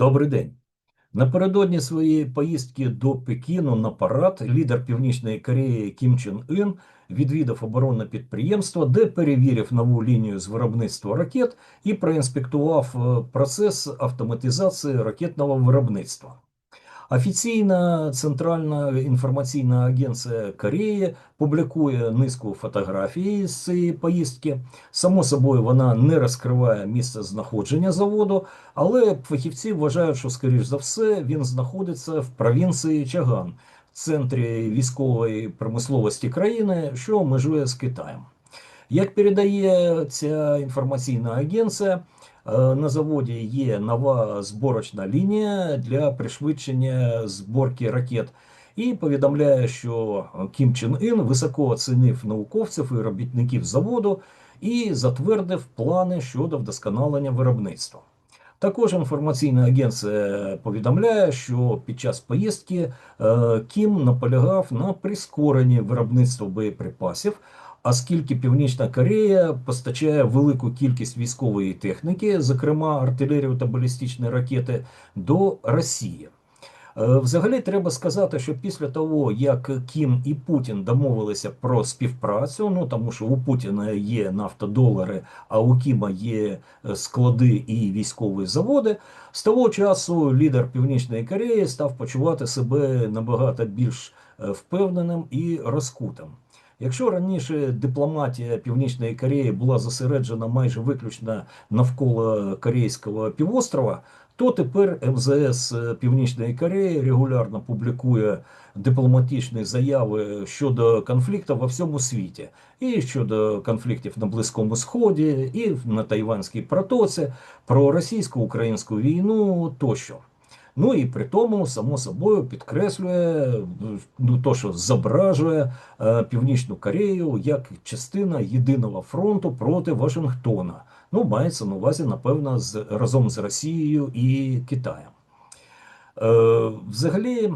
Добрий день. Напередодні своєї поїздки до Пекіну на парад лідер Північної Кореї Кім Чен Ін відвідав оборонне підприємство, де перевірив нову лінію з виробництва ракет і проінспектував е, процес автоматизації ракетного виробництва. Офіційна центральна інформаційна агенція Кореї публікує низку фотографій з цієї поїздки. Само собою, вона не розкриває місце знаходження заводу, але фахівці вважають, що, скоріш за все, він знаходиться в провінції Чаган, в центрі військової промисловості країни, що межує з Китаєм. Як передає ця інформаційна агенція, на заводі є нова зборочна лінія для пришвидшення зборки ракет, і повідомляє, що Кім Чен Ін високо оцінив науковців і робітників заводу і затвердив плани щодо вдосконалення виробництва. Також інформаційна агенція повідомляє, що під час поїздки е, Кім наполягав на прискоренні виробництва боєприпасів, оскільки Північна Корея постачає велику кількість військової техніки, зокрема артилерію та балістичні ракети, до Росії. Е, Взагалі треба сказати, що після того, як Кім і Путін домовилися про співпрацю, ну тому що у Путіна є нафтодолари, а у Кіма є е, склади і військові заводи, з того часу лідер Північної Кореї став почувати себе набагато більш е, впевненим і розкутим. Якщо раніше дипломатія Північної Кореї була зосереджена майже виключно навколо Корейського півострова, то тепер МЗС Північної Кореї регулярно публікує дипломатичні заяви щодо конфліктів во всьому світі, і щодо конфліктів на Близькому Сході, і на Тайванській протоці, про російсько-українську війну тощо. Ну і при тому, само собою, підкреслює ну, то, що зображує е, Північну Корею як частина єдиного фронту проти Вашингтона. Ну, мається на увазі, напевно, з, разом з Росією і Китаєм. Е, взагалі,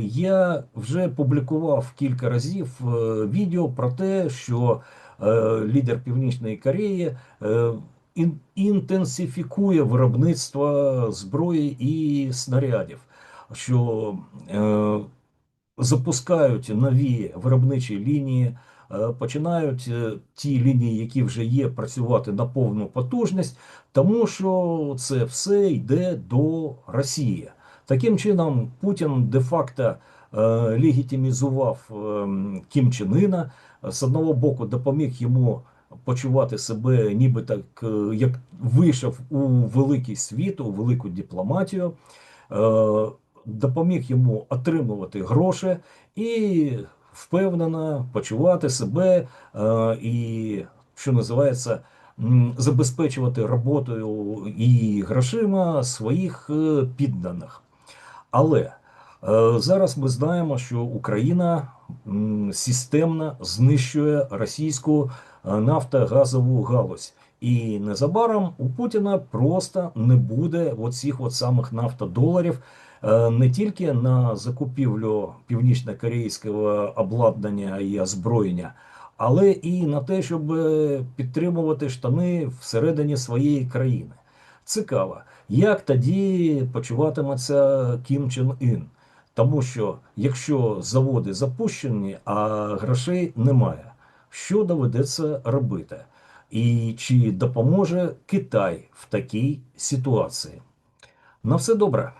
я вже публікував кілька разів е, відео про те, що е, лідер Північної Кореї е, інтенсифікує виробництво зброї і снарядів, що е, запускають нові виробничі лінії, е, починають е, ті лінії, які вже є, працювати на повну потужність, тому що це все йде до Росії. Таким чином, Путін де-факто е, легітимізував е, Кім Чен Іна, з одного боку допоміг йому почувати себе, ніби так, е, як вийшов у великий світ, у велику дипломатію, е, допоміг йому отримувати гроші і впевнено почувати себе е, і, що називається, забезпечувати роботою і грошима своїх підданих. Але зараз ми знаємо, що Україна системно знищує російську нафтогазову галузь. І незабаром у Путіна просто не буде оцих от самих нафтодоларів е, не тільки на закупівлю північно-корейського обладнання і озброєння, але і на те, щоб е, підтримувати штани всередині своєї країни. Цікаво, як тоді почуватиметься Кім Чен Ін. Тому що якщо заводи запущені, а грошей немає, що доведеться робити? І чи допоможе Китай в такій ситуації? На все добре.